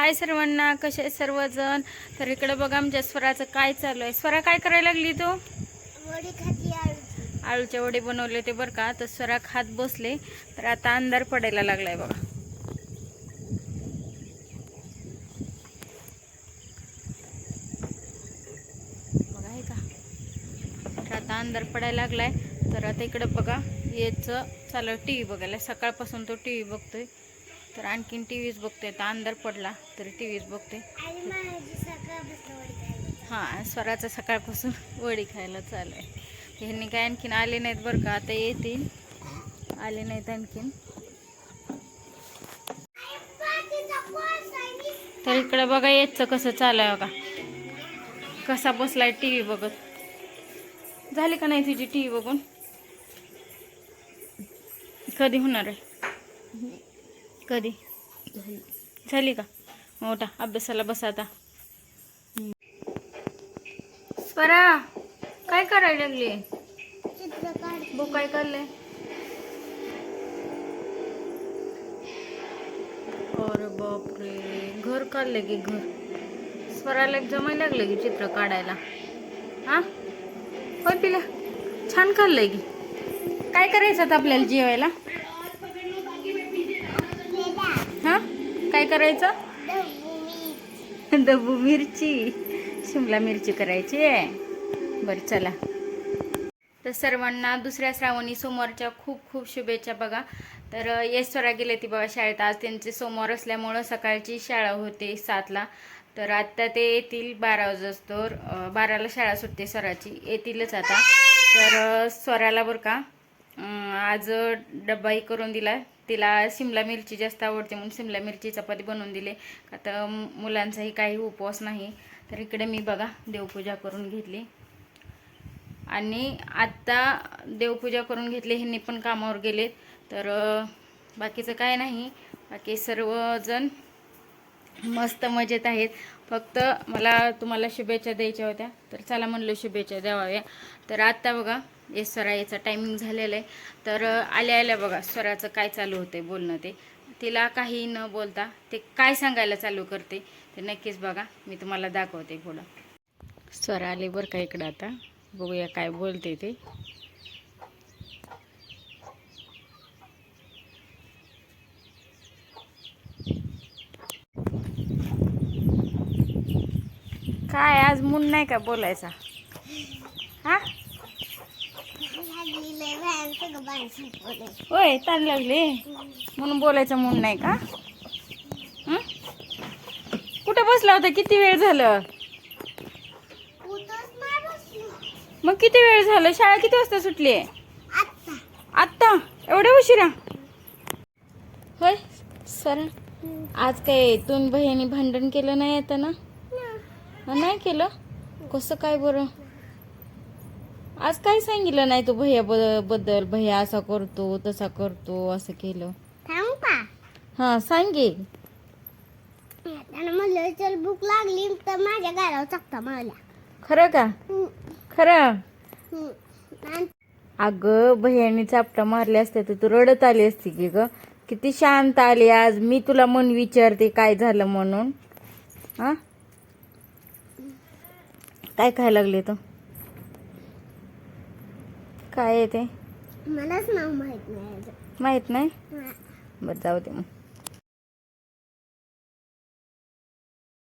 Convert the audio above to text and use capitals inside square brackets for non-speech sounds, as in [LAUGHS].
हाय सर्वांना कसे सर्वजण? तर इकडे बघा आमच्या स्वराचं काय चालू आहे. स्वरा काय करायला लागली तू? आळूचे. वडे बनवले ते बरं का. तर स्वरा खात बसले. तर आता अंधार पडायला लागलाय बघा. बघा आहे का? तर आता अंधार पडायला लागलाय. तर आता इकडे बघा याचं चालू टी व्ही बघायला. सकाळपासून तो टी व्ही बघतोय. तर आणखीन टी व्हीच बघतोय तर अंधार पडला तरी टी व्हीच खायला हां स्वराचं सकाळपासून वडी खायला [LAUGHS] चालू आहे ह्यांनी काय आणखीन आले नाहीत बरं का? आता येतील आले नाहीत आणखीन. तर इकडं बघा याचं कसं चालू आहे बघा. कसा बसलाय टी व्ही बघत. झाली का नाही तुझी टी व्ही बघून? कधी होणार आहे? कधी? झाली का? मोठा अभ्यासाला बस आता. स्वरा काय करायला लागली? चित्र काढ बघ काय करलंय अरे बापरे घर काढलंय की घर? स्वराला एक जमायला लागलं की चित्र काढायला. हा? होय पिला छान काढलंय की. काय करायचं आता आपल्याला जेवायला हा काय करायचं? डबू मिरची. शिमला मिरची करायची आहे. बरं चला. तर सर्वांना दुसऱ्या श्रावणी सोमवारच्या खूप खूप शुभेच्छा बघा. तर अ, यश स्वरा गेले ती बघा शाळेत. आज त्यांचे सोमवार असल्यामुळं सकाळची शाळा होते सातला. तर आत्ता ते येतील बारा वाजतोर अ, बाराला शाळा सुटते स्वराची. येतीलच आता. तर स्वराला बरं का आज डब्बाही करून दिला तिला शिमला मिरची जास्त आवडते म्हणून शिमला मिरची चपाती बनवून दिली. आता मुलांचाही काही उपवास नाही. तर इकडे मी बघा देवपूजा करून घेतली. आणि आत्ता देवपूजा करून घेतली ह्यांनी पण कामावर गेले तर बाकीचं काय नाही. बाकी सर्वजण मस्त मजेत आहेत. फक्त मला तुम्हाला शुभेच्छा द्यायच्या होत्या. तर चला म्हणलं शुभेच्छा द्यावाव्या तर आत्ता बघा ये स्वरा याचा टायमिंग झालेलं आहे. तर आल्या आल्या बघा स्वराचं काय चालू होतं बोलणं ते. तिला काही न बोलता ते काय सांगायला चालू करते ते नक्कीच बघा मी तुम्हाला दाखवते पुढं. स्वरा आले बरं का इकडं आता. बघूया काय बोलते ते. काय आज मूड नाही का बोलायचा? हा? होय ताण लागले. म्हणून बोलायचं मूड नाही का? कुठं बसला होता? किती वेळ झालं. मग किती वेळ झालं? शाळा किती वाजता सुटली? आत्ता. एवढ्या उशिरा? होय? सर आज काय दोन बहिणी भांडण केलं नाही आता ना. नाही केलं? कसं काय बरं? आज काय सांगितलं नाही तू भैया बद्दल? भैया असा करतो तसा करतो असं केलं. थांब का हा सांगे. त्यानं म्हणलं चल भूक लागली तर माझ्या गालावर चकता मारला. खरं का? खरं? हम्म. आणि अगं भैयानी चापटा मारले असते तर तू रडत आली असती की ग? किती शांत आली आज. मी तुला मन विचारते काय झालं म्हणून. हा? काय खायला लागले तू? काय आहे ते मलाच नाव माहीत नाही. माहीत नाही. बरं जाऊ दे मग